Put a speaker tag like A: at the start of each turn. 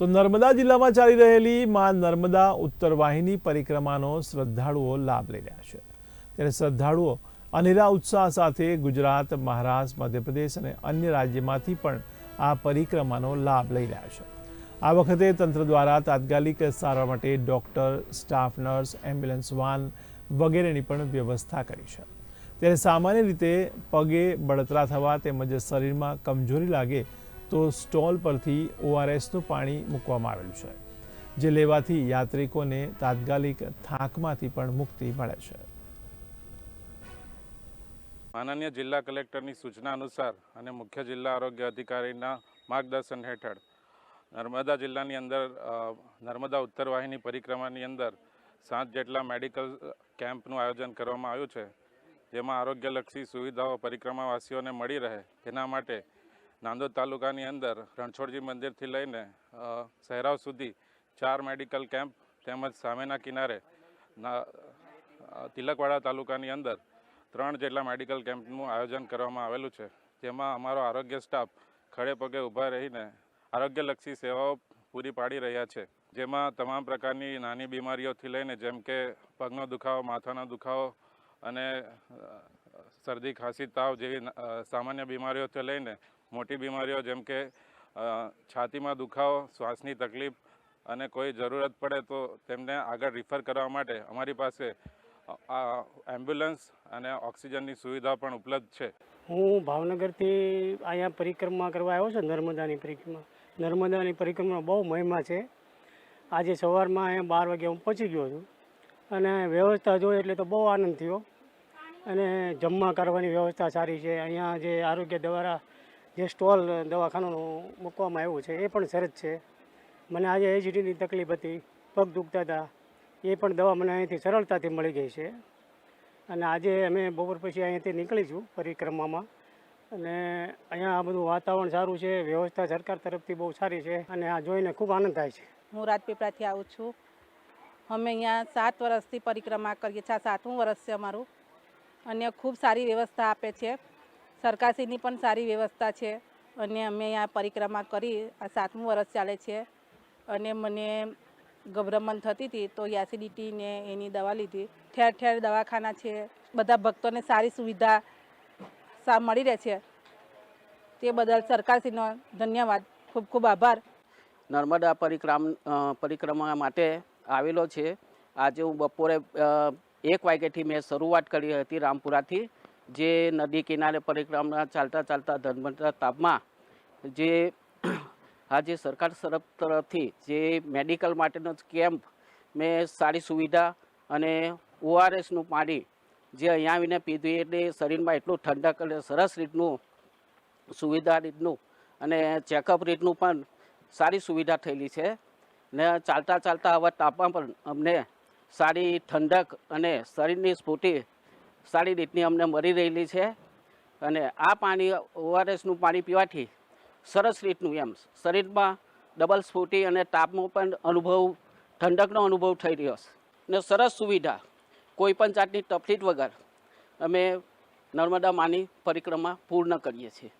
A: તો નર્મદા જિલ્લામાં ચાલી રહેલી માં નર્મદા ઉત્તર વાહિની પરિક્રમાનો શ્રદ્ધાળુઓ લાભ લઈ રહ્યા છે. ત્યારે શ્રદ્ધાળુઓ અનેરા ઉત્સાહ સાથે ગુજરાત, મહારાષ્ટ્ર, મધ્યપ્રદેશ અને અન્ય રાજ્યમાંથી પણ આ પરિક્રમાનો લાભ લઈ રહ્યા છે. આ વખતે તંત્ર દ્વારા તાત્કાલિક સારવાર માટે doctor, staff, nurse, ambulance, van વગેરેની પણ વ્યવસ્થા કરી છે. ત્યારે સામાન્ય રીતે પગે બળતરા થવા તેમજ શરીરમાં કમજોરી લાગે તો સ્ટોલ પરથી ઓઆરએસનું પાણી મૂકવામાં આવેલું છે, જે લેવાથી યાત્રિકોને તાત્કાલિક થાકમાંથી પણ મુક્તિ મળે છે.
B: માનનીય જિલ્લા કલેક્ટરની સૂચના અનુસાર અને મુખ્ય જિલ્લા આરોગ્ય અધિકારીના માર્ગદર્શન હેઠળ નર્મદા જિલ્લાની અંદર નર્મદા ઉત્તર વાહિની પરિક્રમાની અંદર સાત જેટલા મેડિકલ કેમ્પનું આયોજન કરવામાં આવ્યું છે, જેમાં આરોગ્યલક્ષી સુવિધાઓ પરિક્રમાવાસીઓને મળી રહે, તેના માટે નાંદોદ તાલુકાની અંદર રણછોડજી મંદિરથી લઈને સહેરાવ સુધી ચાર મેડિકલ કેમ્પ તેમજ સામેના કિનારે તિલકવાડા તાલુકાની અંદર ત્રણ જેટલા મેડિકલ કેમ્પનું આયોજન કરવામાં આવેલું છે. જેમાં અમારો આરોગ્ય સ્ટાફ ખડે પગે ઊભા રહીને આરોગ્યલક્ષી સેવાઓ પૂરી પાડી રહ્યા છે. જેમાં તમામ પ્રકારની નાની બીમારીઓથી લઈને જેમ કે પગનો દુખાવો, માથાનો દુખાવો અને શરદી, ખાંસી, તાવ જેવી સામાન્ય બીમારીઓથી લઈને મોટી બીમારીઓ જેમ કે છાતીમાં દુખાવો, શ્વાસની તકલીફ અને કોઈ જરૂરત પડે તો તેમને આગળ રિફર કરવા માટે અમારી પાસે એમ્બ્યુલન્સ અને ઓક્સિજનની સુવિધા પણ ઉપલબ્ધ છે.
C: હું ભાવનગરથી અહીંયા પરિક્રમા કરવા આવ્યો છું, નર્મદાની પરિક્રમા. નર્મદાની પરિક્રમા બહુ મહિમા છે. આજે સવારમાં અહીંયા બાર વાગે હું પહોંચી ગયો છું. અને વ્યવસ્થા જોઈ એટલે તો બહુ આનંદ થયો. અને જમવા કરવાની વ્યવસ્થા સારી છે. અહીંયા જે આરોગ્ય દ્વારા જે સ્ટોલ દવાખાનાનું મૂકવામાં આવ્યું છે, એ પણ સરસ છે. મને આજે એસિડિટીની તકલીફ હતી, પગ દુખતા હતા, એ પણ દવા મને અહીંથી સરળતાથી મળી ગઈ છે. અને આજે અમે બપોર પછી અહીંયાથી નીકળીશું પરિક્રમામાં. અને અહીંયા આ બધું વાતાવરણ સારું છે, વ્યવસ્થા સરકાર તરફથી બહુ સારી છે, અને આ જોઈને ખૂબ આનંદ થાય છે.
D: હું રાજપીપળાથી આવું છું. અમે અહીંયા સાત વર્ષથી પરિક્રમા કરીએ છીએ, સાતમું વર્ષ છે અમારું. અને ખૂબ સારી વ્યવસ્થા આપે છે. સરકારશ્રીની પણ સારી વ્યવસ્થા છે અને અમે આ પરિક્રમા કરી, આ સાતમું વર્ષ ચાલે છે. અને મને ગભરામણ થતી હતી તો એસિડિટીને એની દવા લીધી. ઠેર ઠેર દવાખાના છે, બધા ભક્તોને સારી સુવિધા સા મળી રહે છે. તે બદલ સરકારશ્રીનો ધન્યવાદ. ખૂબ ખૂબ આભાર.
E: નર્મદા પરિક્રમ પરિક્રમા માટે આવેલો છે. આજે હું બપોરે એક વાગ્યાથી મેં શરૂઆત કરી હતી રામપુરાથી. જે નદી કિનારે પરિક્રમા ચાલતા ચાલતા ધર્મતા તાપમાં જે આજે સરકાર તરફ તરફથી જે મેડિકલ માટેનો કેમ્પ મેં સારી સુવિધા અને ઓઆરએસનું પાણી જે અહીંયા આવીને પીધું એટલે શરીરમાં એટલું ઠંડક અને સરસ રીતનું સુવિધા રીતનું અને ચેકઅપ રીતનું પણ સારી સુવિધા થયેલી છે. ને ચાલતા ચાલતા આવા તાપમાં પણ અમને સારી ઠંડક અને શરીરની સ્ફૂર્તિ સારી રીતની અમને મળી રહેલી છે અને આ પાણી ઓઆરએસનું પાણી પીવાથી સરસ રીતનું એમ શરીરમાં ડબલ સ્ફૂર્તિ અને તાપમાં પણ અનુભવ, ઠંડકનો અનુભવ થઈ રહ્યો છે. ને સરસ સુવિધા કોઈપણ જાતની તકલીફ વગર અમે નર્મદા માની પરિક્રમા પૂર્ણ કરીએ છીએ.